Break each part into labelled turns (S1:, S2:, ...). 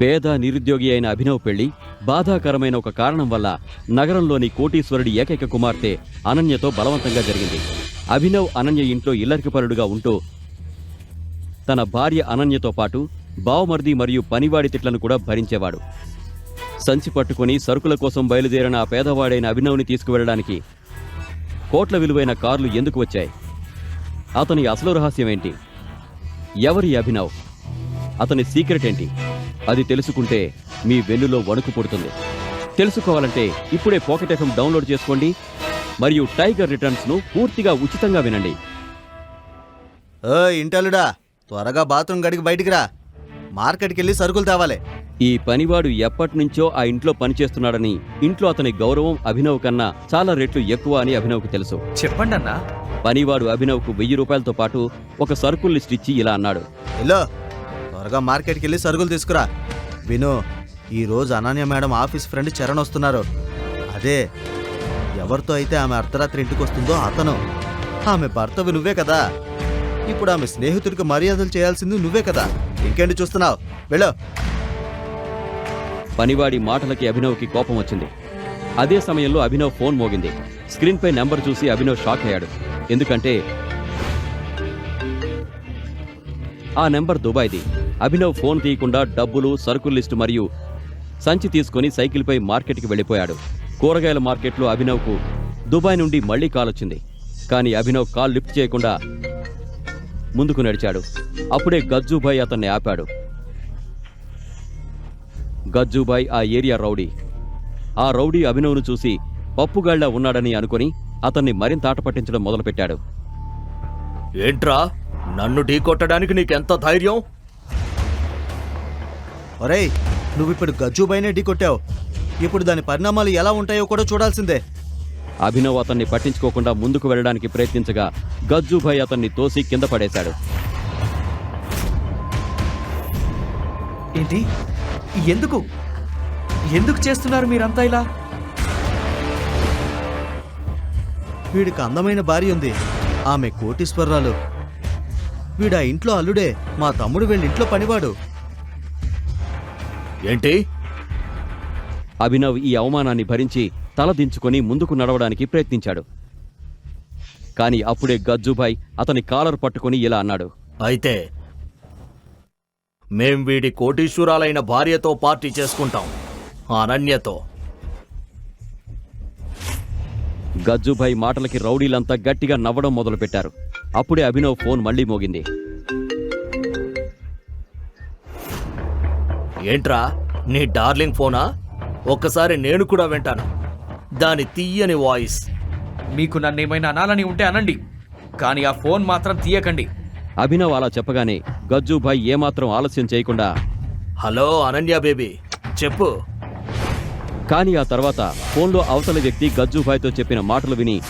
S1: పేద నిరుద్యోగి అయిన అభినవ్ పెళ్ళి బాధాకరమైన ఒక కారణం వల్ల నగరంలోని కోటీశ్వరుడి ఏకైక కుమార్తె అనన్యతో బలవంతంగా జరిగింది. అభినవ్ అనన్య ఇంట్లో ఇల్లరికపరుడుగా ఉంటూ తన భార్య అనన్యతో పాటు బావమర్ది మరియు పనివాడి తిట్లను కూడా భరించేవాడు. సంచి పట్టుకుని సరుకుల కోసం బయలుదేరిన ఆ పేదవాడైన అభినవ్ని తీసుకువెళ్ళడానికి కోట్ల విలువైన కార్లు ఎందుకు వచ్చాయి? అతని అసలు రహస్యం ఏంటి? ఎవరి అభినవ్? అతని సీక్రెట్ ఏంటి? అది తెలుసుకుంటే మీ వెన్నులో వణుకు పుడుతుంది. తెలుసుకోవాలంటే ఇప్పుడే పాకెట్ ఎఫ్ఎం డౌన్లోడ్ చేసుకోండి మరియు టైగర్ రిటర్న్స్ను పూర్తిగా ఉచితంగా వినండి.
S2: ఓ ఇంటలుడా త్వరగా బాత్రూమ్ గడికి బయటికి రా. మార్కెట్కి వెళ్ళి సరుకులు తేవాలి.
S1: ఈ పనివాడు ఎప్పటినుంచో ఆ ఇంట్లో పనిచేస్తున్నాడని ఇంట్లో అతని గౌరవం అభినవ్ కన్నా చాలా రెట్లు ఎక్కువ అని అభినవ్కు తెలుసు.
S3: చెప్పండి అన్నా
S1: పనివాడు అభినవ్కు వెయ్యి రూపాయలతో పాటు ఒక సరుకుల్ లిస్ట్ ఇచ్చి ఇలా అన్నాడు.
S2: హలో త్వరగా మార్కెట్కి వెళ్ళి సరుకులు తీసుకురా. విను ఈ రోజు Ananya madam office friend Charan వస్తున్నారు. అదే ఎవరితో అయితే ఆమె అర్ధరాత్రి ఇంటికి వస్తుందో అతను. ఆమె భర్తవి నువ్వే కదా. ఇప్పుడు ఆమె స్నేహితుడికి మర్యాదలు చేయాల్సింది నువ్వే కదా. ఇంకేంటి చూస్తున్నావు? వెళ్ళు.
S1: పనివాడి మాటలకి అభినవ్కి కోపం వచ్చింది. అదే సమయంలో అభినవ్ ఫోన్ మోగింది. స్క్రీన్పై నెంబర్ చూసి అభినవ్ షాక్ అయ్యాడు. ఎందుకంటే ఆ నెంబర్ దుబాయ్ది. అభినవ్ ఫోన్ తీయకుండా డబ్బులు సరుకుల లిస్టు మరియు సంచి తీసుకుని సైకిల్పై మార్కెట్కి వెళ్ళిపోయాడు. కూరగాయల మార్కెట్లో అభినవ్కు దుబాయ్ నుండి మళ్ళీ కాల్ వచ్చింది. కానీ అభినవ్ కాల్ లిఫ్ట్ చేయకుండా ముందుకు నడిచాడు. అప్పుడే గజ్జుభాయ్ అతన్ని ఆపాడు. గజ్జుబాయ్ ఆ ఏరియా రౌడీ. ఆ రౌడీ అభినవ్ను చూసి పప్పుగాళ్ళా ఉన్నాడని అనుకుని అతన్ని మరింత ఆట పట్టించడం మొదలుపెట్టాడు.
S4: ఏంట్రా? నన్ను ఢీ కొట్టడానికి నీకెంత ధైర్యం?
S2: ఒరేయ్ నువ్వు ఇప్పుడు గజ్జుబైనే ఢీ కొట్టావు ఇప్పుడు దాని పరిణామాలు ఎలా ఉంటాయో కూడా చూడాల్సిందే.
S1: అభినవ్ అతన్ని పట్టించుకోకుండా ముందుకు వెళ్ళడానికి ప్రయత్నించగా గజ్జుభాయ్ అతన్ని తోసి కింద పడేశాడు.
S3: ఏంటి? ఎందుకు? ఎందుకు చేస్తున్నారు మీరంతా ఇలా?
S2: వీడికి అందమైన భార్య ఉంది. ఆమె కోటీశ్వరరాలు. వీడా ఇంట్లో అల్లుడే. మా తమ్ముడు వీళ్ళ ఇంట్లో పనివాడు.
S4: ఏంటి?
S1: అభినవ్ ఈ అవమానాన్ని భరించి తల దించుకొని ముందుకు నడవడానికి ప్రయత్నించాడు. కానీ అప్పుడే గజ్జుభాయ్ అతని కాలర్ పట్టుకొని ఇలా అన్నాడు.
S4: అయితే మేం వీడి కోటీశ్వరాలైన భార్యతో పార్టీ చేసుకుంటాం. అనన్యతో.
S1: గజ్జుభాయ్ మాటలకి రౌడీలంతా గట్టిగా నవ్వడం మొదలుపెట్టారు. అప్పుడే అభినవ్ ఫోన్ మళ్ళీ మోగింది.
S4: ఏంట్రా? నీ డార్లింగ్ ఫోనా? ఒక్కసారి నేను కూడా వింటాను. దాని తీయని వాయిస్.
S3: మీకు నన్ను ఏమైనా అనాలని ఉంటే అనండి. కానీ ఆ ఫోన్ మాత్రం తీయకండి.
S1: అభినవ్ అలా చెప్పగానే గజ్జుభాయ్ ఏమాత్రం ఆలస్యం చేయకుండా
S4: హలో అనన్య బేబీ. చెప్పు.
S1: కానీ ఆ తర్వాత ఫోన్లో అవతలి వ్యక్తి గజ్జుభాయ్తో చెప్పిన మాటలు విని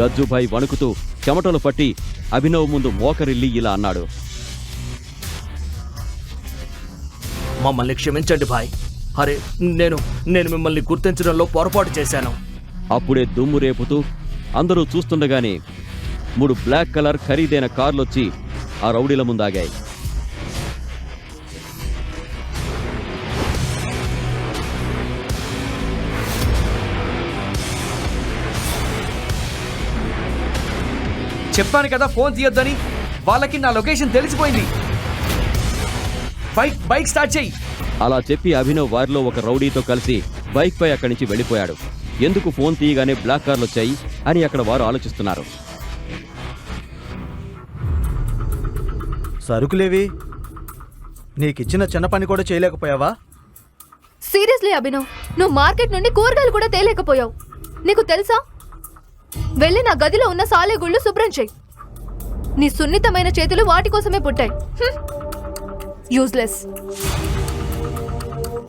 S1: గజ్జుభాయ్ వణుకుతూ చెమటలు పట్టి అభినవ్ ముందు మోకరిల్లి ఇలా అన్నాడు.
S4: మమ్మల్ని క్షమించండి భాయ్. అరే నేను నేను మిమ్మల్ని గుర్తించడంలో పొరపాటు చేశాను.
S1: అప్పుడే దుమ్ము రేపుతూ అందరూ చూస్తుండగానే మూడు బ్లాక్ కలర్ ఖరీదైన కార్లొచ్చి ఆ రౌడీల ముందాగాయి.
S3: చెప్పాను కదా ఫోన్ తీయొద్దని? వాళ్ళకి నా లొకేషన్ తెలిసిపోయింది. బైక్ బైక్ స్టార్ట్ చేయి.
S1: అలా చెప్పి అభినవ్ వారిలో ఒక రౌడీతో కలిసి బైక్పై అక్కడి నుంచి వెళ్ళిపోయాడు. ఎందుకు ఫోన్ తీయగానే బ్లాక్ కార్లు వచ్చాయి అని అక్కడ వారు ఆలోచిస్తున్నారు.
S2: సరుకులేవి నీకిచ్చిన చిన్న పని కూడా చేయలేకపోయావా?
S5: సీరియస్లీ అభినవ్ నువ్వు మార్కెట్ నుండి కూరగాయలు కూడా తేలేకపోయావు. నీకు తెలుసా? వెళ్ళి నా గదిలో ఉన్న సాలెగుళ్ళు శుభ్రం చెయ్యి నీ సున్నితమైన చేతులు వాటి కోసమే పుట్టాయి. యూజ్లెస్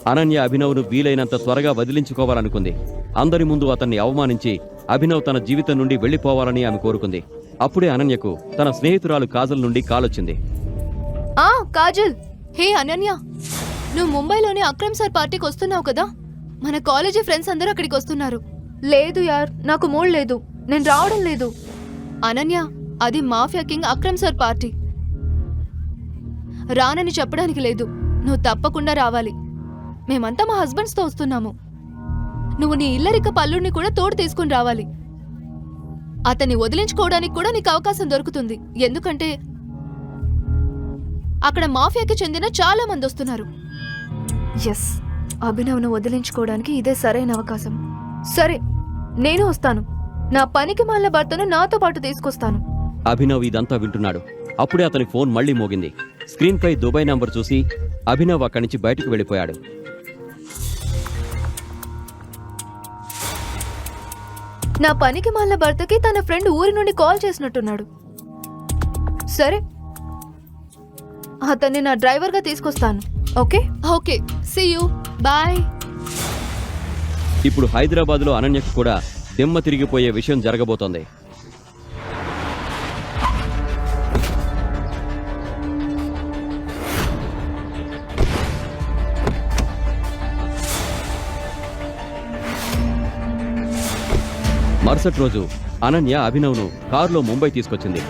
S1: అనన్య అభినవ్ను వీలైనంత త్వరగా వదిలించుకోవాలనుకుంది. అందరి ముందు అతన్ని అవమానించి అభినవ్ తన జీవితం నుండి వెళ్ళిపోవాలని ఆమె కోరుకుంది. అప్పుడే అనన్యకు తన స్నేహితురాలు కాజల్ నుండి కాలొచ్చింది.
S5: ఆ కాజల్! హే అనన్య! నువ్వు ముంబైలోని అక్రమ్ సార్ పార్టీకి వస్తున్నావు కదా? మన కాలేజీ ఫ్రెండ్స్ అందరూ అక్కడికి వస్తున్నారు. లేదు యార్ నాకు మూడ్ లేదు. నేను రావడం లేదు. అనన్య అది mafia king Akram sir party. రానని చెప్పడానికి లేదు. నువ్వు తప్పకుండా రావాలి. మేమంతా మా హస్బెండ్స్తో వస్తున్నాము. నువ్వు నీ ఇల్లరిక పల్లుడిని కూడా తోడు తీసుకుని రావాలి. అతన్ని వదిలించుకోవడానికి కూడా నీకు అవకాశం దొరుకుతుంది. ఎందుకంటే అక్కడ మాఫియాకి చెందిన చాలా మంది వస్తున్నారు. ఎస్ అభినవ్ను వదిలించుకోవడానికి ఇదే సరైన అవకాశం. సరే నేను వస్తాను. నా పనికి మాల భర్తను నాతో పాటు తీసుకొస్తాను.
S1: అభినవ్ ఇదంతా వింటున్నాడు. అప్పుడే అతని ఫోన్ మళ్ళీ మోగింది. స్క్రీన్పై దుబాయ్ నంబర్ చూసి అభినవ్ అక్కడి నుంచి బయటకు వెళ్ళిపోయాడు.
S5: నా పనికి మాల భర్తకి తన ఫ్రెండ్ ఊరి నుండి కాల్ చేసినట్టున్నాడు. సరే అతన్ని నా డ్రైవర్గా తీసుకొస్తాను. Okay? Okay. See you bye
S1: ఇప్పుడు హైదరాబాద్లో అనన్యకు కూడా దిమ్మ తిరిగిపోయే విషయం జరగబోతోంది. మరుసటి రోజు అనన్య అభినవ్ను కారులో ముంబై తీసుకొచ్చింది.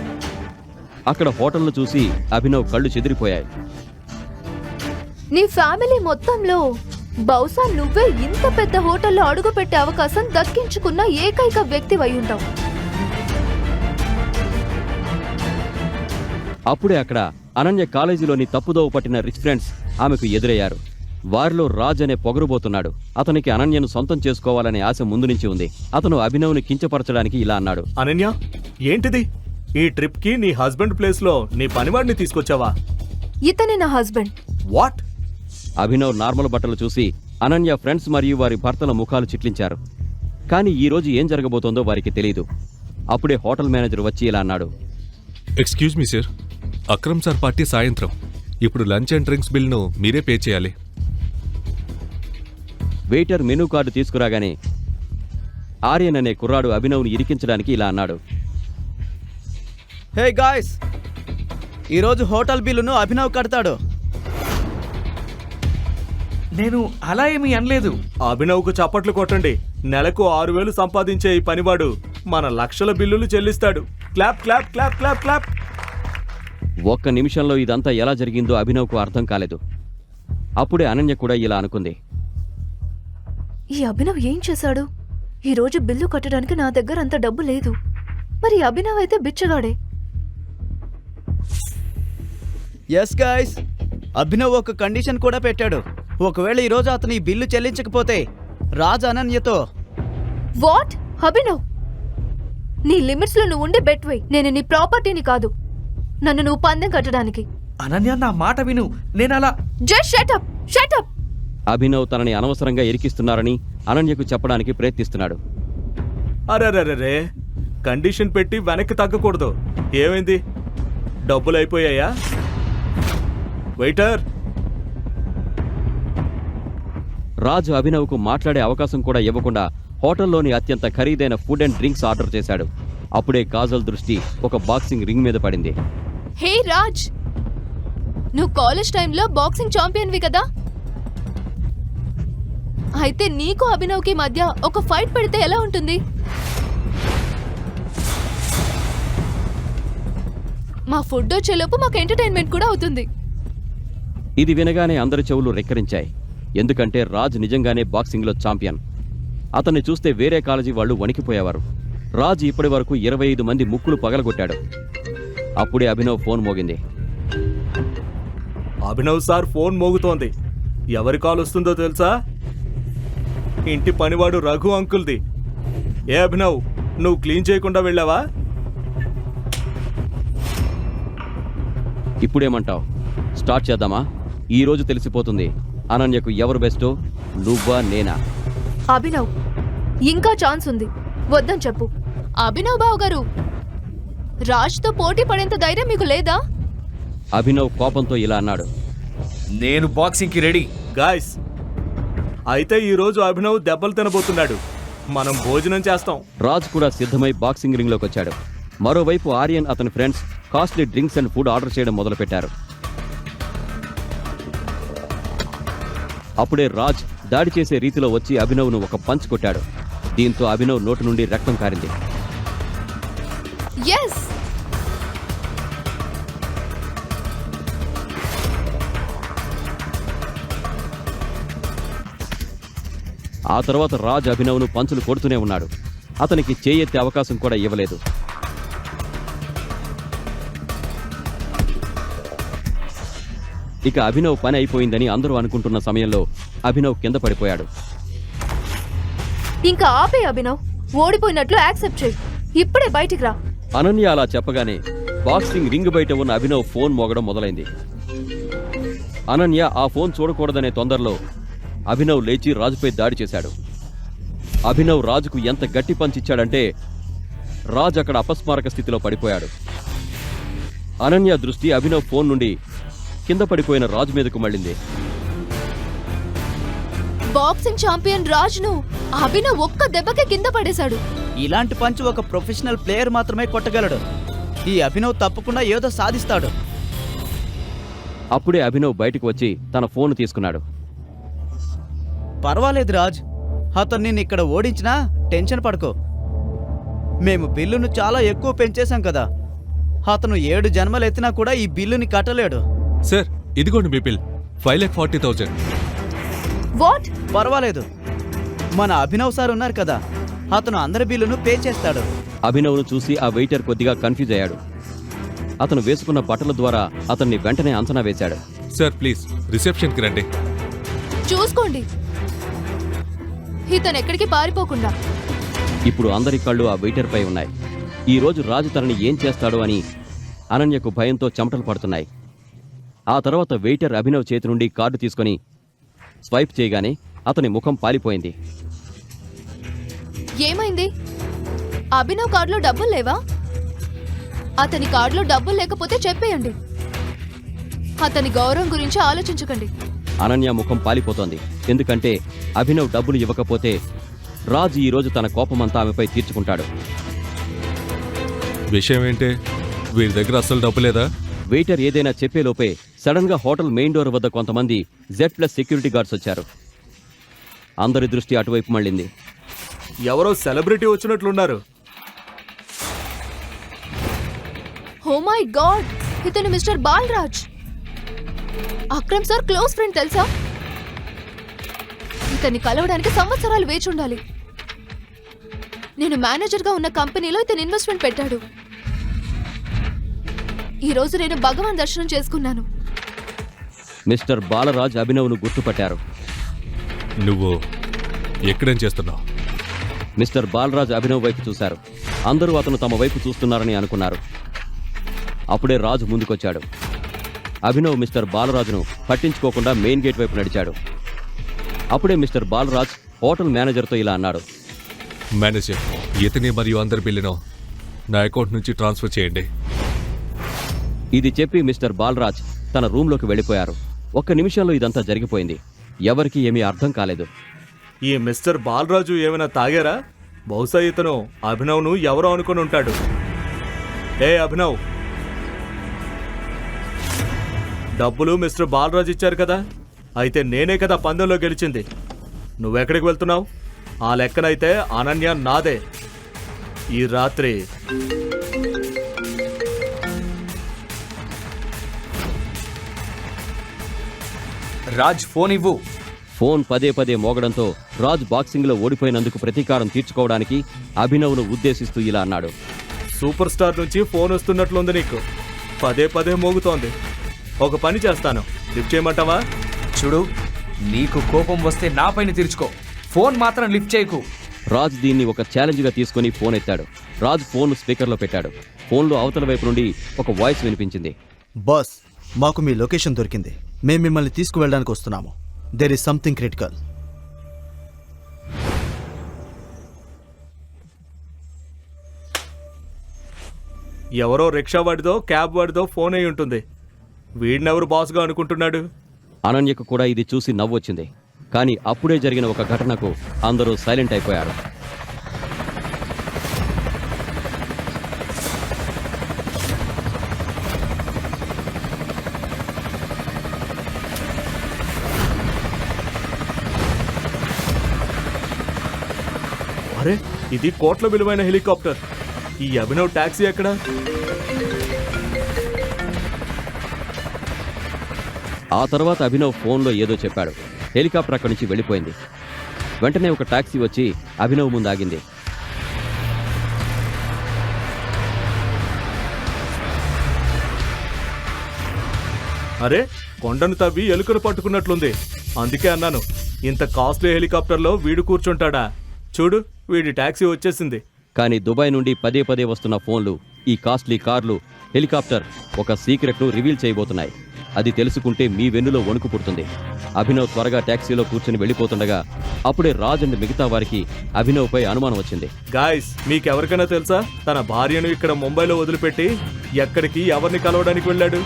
S1: అక్కడ హోటల్ను చూసి అభినవ్ కళ్ళు చెదిరిపోయాయి.
S5: నీ ఫ్యామిలీ మొత్తంలో బహుశా నువ్వే ఇంత పెద్ద హోటల్లో అడుగుపెట్టే అవకాశం దక్కించుకున్న ఏకైక వ్యక్తి అయి ఉంటావు
S1: అప్పుడే అక్కడ అనన్య కాలేజీలోని తప్పుదోవ పట్టిన రిచ్ ఫ్రెండ్స్ ఆమెకు ఎదురయ్యారు. వారిలో రాజ్ అనే పొగరుబోతున్నాడు. అతనికి అనన్యను సొంతం చేసుకోవాలనే ఆశ ముందు నుంచి ఉంది. అతను అభినవ్ని కించపరచడానికి ఇలా అన్నాడు.
S4: అనన్య ఏంటిది? ఈ ట్రిప్కి నీ హస్బెండ్ ప్లేస్లో నీ పనివాడిని తీసుకొచ్చావా?
S5: ఇతనే నా హస్బెండ్.
S4: వాట్?
S1: అభినవ్ నార్మల్ బట్టలు చూసి అనన్య ఫ్రెండ్స్ మరియు వారి భర్తల ముఖాలు చిట్లించారు. కానీ ఈ రోజు ఏం జరగబోతోందో వారికి తెలియదు అప్పుడే హోటల్ మేనేజర్ వచ్చి ఇలా అన్నాడు.
S6: Excuse me sir. Akram sir party సాయంత్రం. ఇప్పుడు లంచ్ అండ్ డ్రింక్స్ బిల్ను మీరే పే చేయాలి.
S1: వెయిటర్ మెనూ కార్డు తీసుకురాగానే ఆర్యన్ అనే కుర్రాడు అభినవ్ని ఇరికించడానికి ఇలా అన్నాడు.
S2: హే గాయ్స్ ఈరోజు హోటల్ బిల్లును అభినవ్ కడతాడు.
S3: నేను అలా ఏమీ అనలేదు.
S4: అభినవ్కు చప్పట్లు కొట్టండి. నెలకు ఆరు వేలు సంపాదించే ఈ పనివాడు మన లక్షల బిల్లులు చెల్లిస్తాడు. Clap clap clap clap clap.
S1: ఒక్క నిమిషంలో ఇదంతా ఎలా జరిగిందో అభినవ్కు అర్థం కాలేదు. అప్పుడే అనన్య కూడా ఇలా అనుకుంది.
S5: ఈ అభినవ్ ఏం చేశాడు? ఈ రోజు బిల్లు కట్టడానికి నా దగ్గర అంత డబ్బు లేదు. మరి అభినవ్ అయితే బిచ్చగాడే.
S2: ఎస్ గాయ్స్ అభినవ్ ఒక కండిషన్ కూడా పెట్టాడు. ఒకవేళ ఈరోజు అతను ఈ బిల్లు చెల్లించకపోతే రాజ్ అనన్యతో
S5: వాట్ అభినవ్! నీ లిమిట్స్లో నువ్వు ఉండే బెట్ వై. నేను నీ ప్రాపర్టీని కాదు. నన్ను నువ్వు పందెం కట్టడానికి.
S3: అనన్య నా మాట విను. నేను అలా
S5: జస్ట్ షటప్ షటప్
S1: అభినవ్ తనని అనవసరంగా ఇరికిస్తున్నారని అనన్యకు చెప్పడానికి ప్రయత్నిస్తున్నాడు.
S4: అరెరెరెరే కండిషన్ పెట్టి వెనక్కి తగ్గకూడదు. ఏమైంది? డబ్బులు అయిపోయాయా? వెయిటర్!
S1: రాజు అభినవ్కు మాట్లాడే అవకాశం కూడా ఇవ్వకుండా హోటల్లోని అత్యంత ఖరీదైన ఫుడ్ అండ్ డ్రింక్స్ ఆర్డర్ చేశాడు. అప్పుడే కాజల్ దృష్టి ఒక బాక్సింగ్ రింగ్ మీద పడింది.
S5: హే రాజ్! నువ్వు కాలేజ్ టైంలో బాక్సింగ్ ఛాంపియన్వి కదా? అయితే నీకు అభినవ్కి మధ్య ఒక ఫైట్ పెడితే ఎలా ఉంటుంది? మా ఫుడ్ వచ్చేలోపు మాకు ఎంటర్టైన్మెంట్ కూడా అవుతుంది.
S1: ఇది వినగానే అందరి చెవులు రెక్కరించాయి. ఎందుకంటే రాజ్ నిజంగానే బాక్సింగ్లో ఛాంపియన్. అతన్ని చూస్తే వేరే కాలేజీ వాళ్ళు వణికిపోయేవారు. రాజ్ ఇప్పటి వరకు ఇరవై ఐదు మంది ముక్కులు పగలగొట్టాడు. అప్పుడే అభినవ్ ఫోన్ మోగింది.
S4: అభినవ్ సార్ ఫోన్ మోగుతోంది. ఎవరి కాల్ వస్తుందో తెలుసా? ఇంటి పనివాడు రఘు అంకుల్ది. ఏ అభినవ్ నువ్వు క్లీన్ చేయకుండా వెళ్ళావా?
S1: ఇప్పుడేమంటావు? స్టార్ట్ చేద్దామా? ఈ రోజు తెలిసిపోతుంది. అనన్యకు ఎవరు బెస్టో? నువ్వా నేనా?
S5: అభినవ్ ఇంకా ఛాన్స్ ఉంది. వద్దని చెప్పు. అభినవ్ బావు గారు రాజ్తో పోటీ పడేంత ధైర్యం మీకు లేదా?
S1: అభినవ్ కోపంతో ఇలా అన్నాడు.
S3: నేను బాక్సింగ్కి రెడీ
S4: గాయస్ అయితే ఈ రోజు అభినవ్ దెబ్బలు తినబోతున్నాడు. మనం భోజనం చేస్తాం.
S1: రాజ్ కూడా సిద్ధమై బాక్సింగ్ రింగ్లోకి వచ్చాడు. మరోవైపు ఆర్యన్ అతని friends costly drinks and food order చేయడం మొదలుపెట్టారు. అప్పుడే రాజ్ దాడి చేసే రీతిలో వచ్చి అభినవ్ను ఒక పంచ్ కొట్టాడు. దీంతో అభినవ్ నోటి నుండి రక్తం కారింది.
S5: ఎస్
S1: ఆ తర్వాత రాజ్ అభినవ్ను పంచులు కొడుతూనే ఉన్నాడు. అతనికి చేయెత్తే అవకాశం కూడా ఇవ్వలేదు. ఇక అభినవ్ పని అయిపోయిందని అందరూ అనుకుంటున్న సమయంలో అభినవ్ కింద పడిపోయాడు.
S5: ఇంకా ఆపే అభినవ్. ఓడిపోయినట్లు యాక్సెప్ట్ చేయి. ఇప్పుడే బయటికి రా.
S1: అనన్య అలా చెప్పగానే బాక్సింగ్ రింగ్ బయట ఉన్న అభినవ్ ఫోన్ మోగడం మొదలైంది. అనన్య ఆ ఫోన్ చూడకూడదనే తొందరలో అభినవ్ లేచి రాజుపై దాడి చేశాడు. అభినవ్ రాజుకు ఎంత గట్టి పంచిచ్చాడంటే రాజ్ అక్కడ అపస్మారక స్థితిలో పడిపోయాడు. అనన్య దృష్టి అభినవ్ ఫోన్ నుండి కింద పడిపోయిన రాజు మీదకు మళ్ళింది.
S5: బాక్సింగ్ ఛాంపియన్ రాజ్ను అభినవ్ ఒక్క దెబ్బకే కింద పడేశాడు.
S7: ఇలాంటి పంచ్ ఒక ప్రొఫెషనల్ ప్లేయర్ మాత్రమే కొట్టగలడు. ఈ అభినవ్ తప్పకుండా ఏదో సాధిస్తాడు.
S1: అప్పుడే అభినవ్ బయటకు వచ్చి తన ఫోన్ తీసుకున్నాడు.
S7: పర్వాలేదు రాజ్. అతను నిన్ను ఇక్కడ ఓడించినా టెన్షన్ పడుకో. మేము బిల్లును చాలా ఎక్కువ పెంచేశాం కదా. అతను ఏడు జన్మలు ఎత్తినా కూడా ఈ బిల్లుని కట్టలేడు.
S6: సార్ ఇదిగోండి మీ bill. Five lakh forty thousand.
S5: What?
S7: పర్వాలేదు. మన అభినవ్ సార్ ఉన్నారు కదా. అతను అందరి బిల్లును పే చేస్తాడు.
S1: అభినవ్ను చూసి ఆ వెయిటర్ కొద్దిగా కన్ఫ్యూజ్ అయ్యాడు. అతను వేసుకున్న బట్టల ద్వారా అతన్ని వెంటనే అంచనా వేశాడు.
S6: సార్ ప్లీజ్ రిసెప్షన్కి రండి.
S5: చూసుకోండి. ఇతను ఎక్కడికి పారిపోకుండా.
S1: ఇప్పుడు అందరి కళ్ళు ఆ వెయిటర్ పై ఉన్నాయి. ఈ రోజు రాజు తనని ఏం చేస్తాడో అని అనన్యకు భయంతో చెమటలు పడుతున్నాయి. ఆ తర్వాత వెయిటర్ అభినవ్ చేతి నుండి కార్డు తీసుకొని స్వైప్ చేయగానే అతని ముఖం పాలిపోయింది.
S5: ఏమైంది? అభినవ్ కార్డులో డబ్బులు లేవా? అతని కార్డులో డబ్బులు లేకపోతే చెప్పేయండి. అతని గౌరవం గురించి ఆలోచించకండి.
S1: అనన్య ముఖం పాలిపోతోంది. ఎందుకంటే అభినవ్ డబ్బులు ఇవ్వకపోతే రాజు ఈ రోజు తన కోపమంతా ఆమెపై తీర్చుకుంటాడు.
S6: విషయం ఏంటి వీరి దగ్గర అస్సలు డబ్బు లేదా?
S1: వెయిటర్ ఏదైనా చెప్పేలోపే సడన్గా హోటల్ మెయిన్ డోర్ వద్ద కొంతమంది జెడ్ ప్లస్ సెక్యూరిటీ గార్డ్స్ వచ్చారు. అందరి దృష్టి అటువైపు మళ్ళింది.
S4: ఎవరో సెలబ్రిటీ వచ్చినట్లున్నారు.
S5: ఓ మై గాడ్ ఇతను mister Balaraj. Akram sir close friend తెలుసా? ఇతన్ని కలవడానికి సంవత్సరాలు వేచి ఉండాలి. నేను మేనేజర్గా ఉన్న కంపెనీలో ఇతను ఇన్వెస్ట్మెంట్ పెట్టాడు. ఈ రోజు నేను భగవాన్ దర్శనం చేసుకున్నాను.
S1: మిస్టర్ బాలరాజ్ అభినవ్ను గుర్తుపట్టారు.
S6: నువ్వు ఎక్కడేం చేస్తున్నావు?
S1: మిస్టర్ బాలరాజ్ అభినవ్ వైపు చూశారు. అందరూ అతను తమ వైపు చూస్తున్నారని అనుకున్నారు. అప్పుడే రాజు ముందుకొచ్చాడు. అభినవ్ మిస్టర్ బాలరాజును పట్టించుకోకుండా మెయిన్ గేట్ వైపు నడిచాడు. అప్పుడే మిస్టర్ బాలరాజ్ హోటల్ మేనేజర్తో ఇలా అన్నాడు.
S6: మేనేజర్ ఇతని మరియు అందరి బిల్లును నా అకౌంట్ నుంచి ట్రాన్స్ఫర్ చేయండి.
S1: ఇది చెప్పి మిస్టర్ బాలరాజ్ తన రూంలోకి వెళ్ళిపోయారు. ఒక్క నిమిషంలో ఇదంతా జరిగిపోయింది. ఎవరికీ ఏమీ అర్థం కాలేదు.
S4: ఈ మిస్టర్ బాలరాజు ఏమైనా తాగారా? బహుశా ఇతను అభినవ్ను ఎవరో అనుకుని ఉంటాడు. ఏ అభినవ్ డబ్బులు మిస్టర్ బాలరాజు ఇచ్చారు కదా? అయితే నేనే కదా పందెంలో గెలిచింది. నువ్వెక్కడికి వెళ్తున్నావు? ఆ లెక్కనైతే అనన్య నాదే. ఈ రాత్రి
S3: రాజ్ ఫోన్ ఇవ్వు.
S1: ఫోన్ పదే పదే మోగడంతో రాజ్ బాక్సింగ్లో ఓడిపోయినందుకు ప్రతీకారం తీర్చుకోవడానికి అభినవ్ను ఉద్దేశిస్తూ ఇలా అన్నాడు.
S4: సూపర్ స్టార్ నుంచి ఫోన్ వస్తున్నట్లుంది నీకు. పదే పదే మోగుతోంది. ఒక పని చేస్తాను. లిఫ్ట్ చేయమంటావా?
S3: చూడు నీకు కోపం వస్తే నా పైన తీర్చుకో. ఫోన్ మాత్రం లిఫ్ట్ చేయకు.
S1: రాజ్ దీన్ని ఒక ఛాలెంజ్గా తీసుకుని ఫోన్ ఎత్తాడు. రాజ్ ఫోన్ స్పీకర్లో పెట్టాడు. ఫోన్లో అవతల వైపు నుండి ఒక వాయిస్ వినిపించింది.
S2: బాస్ మాకు మీ లొకేషన్ దొరికింది. మేము మిమ్మల్ని తీసుకువెళ్ళడానికి వస్తున్నాము. దెర్ ఇస్ సంథింగ్ క్రిటికల్
S4: ఎవరో రిక్షా వాడిదో క్యాబ్ వాడిదో ఫోన్ అయి ఉంటుంది. వీడినెవరు బాస్గా అనుకుంటున్నాడు?
S1: అనన్యకు కూడా ఇది చూసి నవ్వొచ్చింది కానీ అప్పుడే జరిగిన ఒక ఘటనకు అందరూ సైలెంట్ అయిపోయారు.
S4: అరే ఇది కోట్ల విలువైన హెలికాప్టర్. ఈ అభినవ్ టాక్సీ ఎక్కడ?
S1: ఆ తర్వాత అభినవ్ ఫోన్లో ఏదో చెప్పాడు. హెలికాప్టర్ అక్కడి నుంచి వెళ్ళిపోయింది. వెంటనే ఒక టాక్సీ వచ్చి అభినవ్ ముందు ఆగింది.
S4: అరే కొండను తవ్వి ఎలుకను పట్టుకున్నట్లుంది. అందుకే అన్నాను ఇంత కాస్ట్లీ హెలికాప్టర్లో వీడు కూర్చుంటాడా? చూడు వీడి టాక్సీ వచ్చేసింది.
S1: కానీ దుబాయ్ నుండి పదే పదే వస్తున్న ఫోన్లు ఈ కాస్ట్లీ కార్లు హెలికాప్టర్ ఒక సీక్రెట్ను రివీల్ చేయబోతున్నాయి. అది తెలుసుకుంటే మీ వెన్నులో వణుకు పుడుతుంది. అభినవ్ త్వరగా ట్యాక్సీలో కూర్చుని వెళ్ళిపోతుండగా అప్పుడే రాజ్ అండ్ మిగతా వారికి అభినవ్పై అనుమానం వచ్చింది.
S4: గాయస్ మీకెవరికైనా తెలుసా? తన భార్యను ఇక్కడ ముంబైలో వదిలిపెట్టి ఎక్కడికి ఎవరిని కలవడానికి వెళ్ళాడు?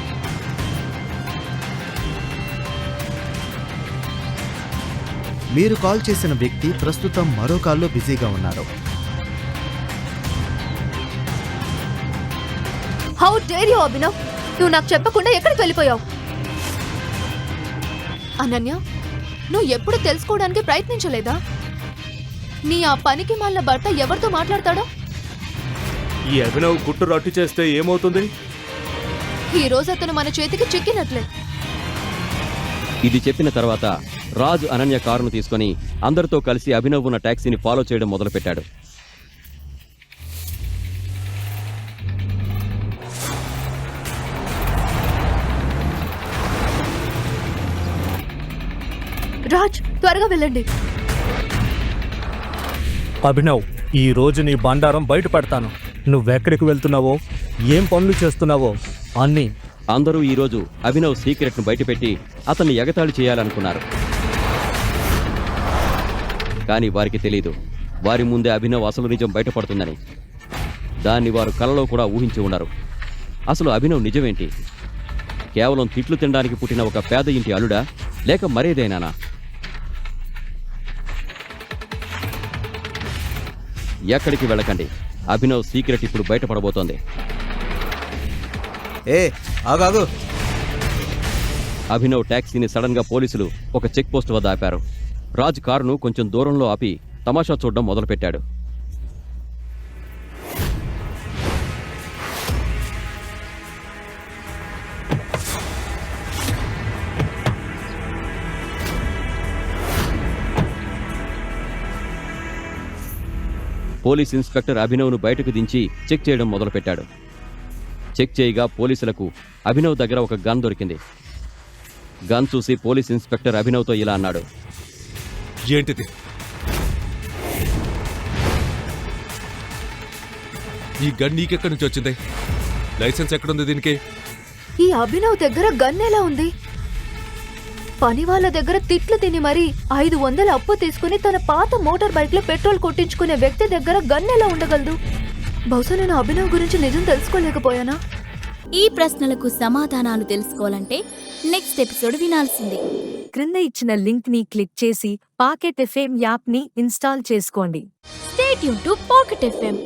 S2: మీరు కాల్ చేసిన వ్యక్తి ప్రస్తుతం మరో కాల్లో బిజీగా ఉన్నారు.
S5: హౌ డేర్ యూ అభినవ్ నువ్వు నాకు చెప్పకుండా ఎక్కడికి వెళ్ళిపోయావు? అనన్య నువ్వు ఎప్పుడు తెలుసుకోవడానికి ప్రయత్నించలేదా? నీ ఆ పనికి మళ్ళీ భర్త ఎవరితో మాట్లాడతాడో?
S4: ఈ అభినవ్ గుట్టు రట్టు చేస్తే ఏమవుతుంది?
S5: ఈ రోజు అతను మన చేతికి చిక్కినట్లే.
S1: ఇది చెప్పిన తర్వాత రాజ్ అనన్య కారును తీసుకొని అందరితో కలిసి అభినవ్ ఉన్న ట్యాక్సీని ఫాలో చేయడం మొదలుపెట్టాడు.
S5: త్వరగా వెళ్ళండి.
S8: అభినవ్ ఈ రోజు నీ బండారం బయట పెడతాను. నువ్వెక్కడికి వెళ్తున్నావో ఏం పనులు చేస్తున్నావో అన్నీ.
S1: అందరూ ఈరోజు అభినవ్ సీక్రెట్ను బయటపెట్టి అతన్ని ఎగతాళి చేయాలనుకున్నారు. కానీ వారికి తెలీదు వారి ముందే అభినవ్ అసలు నిజం బయటపడుతుందని. దాన్ని వారు కలలో కూడా ఊహించి ఉండరు అసలు అభినవ్ నిజమేంటి? కేవలం తిట్లు తినడానికి పుట్టిన ఒక పేద ఇంటి అల్లుడా లేక మరేదైనానా? ఎక్కడికి వెళ్ళకండి. అభినవ్ సీక్రెట్ ఇప్పుడు బయటపడబోతోంది.
S2: ఏ ఆగాగు
S1: అభినవ్ ట్యాక్సీని సడన్గా పోలీసులు ఒక చెక్ పోస్ట్ వద్ద ఆపారు. రాజ్ కారును కొంచెం దూరంలో ఆపి తమాషా చూడడం మొదలుపెట్టాడు. పోలీస్ ఇన్స్పెక్టర్ అభినవ్ను బయటకు దించి చెక్ చేయడం మొదలుపెట్టాడు. చెక్ చేయగా పోలీసులకు అభినవ్ దగ్గర ఒక గన్ దొరికింది. గన్ చూసి పోలీస్ ఇన్స్పెక్టర్ అభినవ్తో ఇలా అన్నాడు.
S6: ఏంటిది? ఈ గన్ నీకెక్కడి నుంచి వచ్చింది? లైసెన్స్ ఎక్కడుంది దీనికి?
S5: ఈ అభినవ్ దగ్గర గన్ ఎలా ఉంది? పని వాళ్ళ దగ్గర తిట్లు తిని మరీ ఐదు వందల అప్పు తీసుకుని తన పాత మోటార్ బైక్లో పెట్రోల్ కొట్టించుకునే వ్యక్తి దగ్గర గన్ ఎలా ఉండగలదు? బహుశా నేను అభినవ్ గురించి నిజం తెలుసుకోలేకపోయానా?
S9: ఈ ప్రశ్నలకు సమాధానాలు తెలుసుకోవాలంటే నెక్స్ట్ ఎపిసోడ్ వినాల్సిందే.
S10: క్రింద ఇచ్చిన లింక్ని క్లిక్ చేసి పాకెట్ ఎఫ్ఎం యాప్ని ఇన్స్టాల్ చేసుకోండి.
S9: Stay tuned to Pocket FM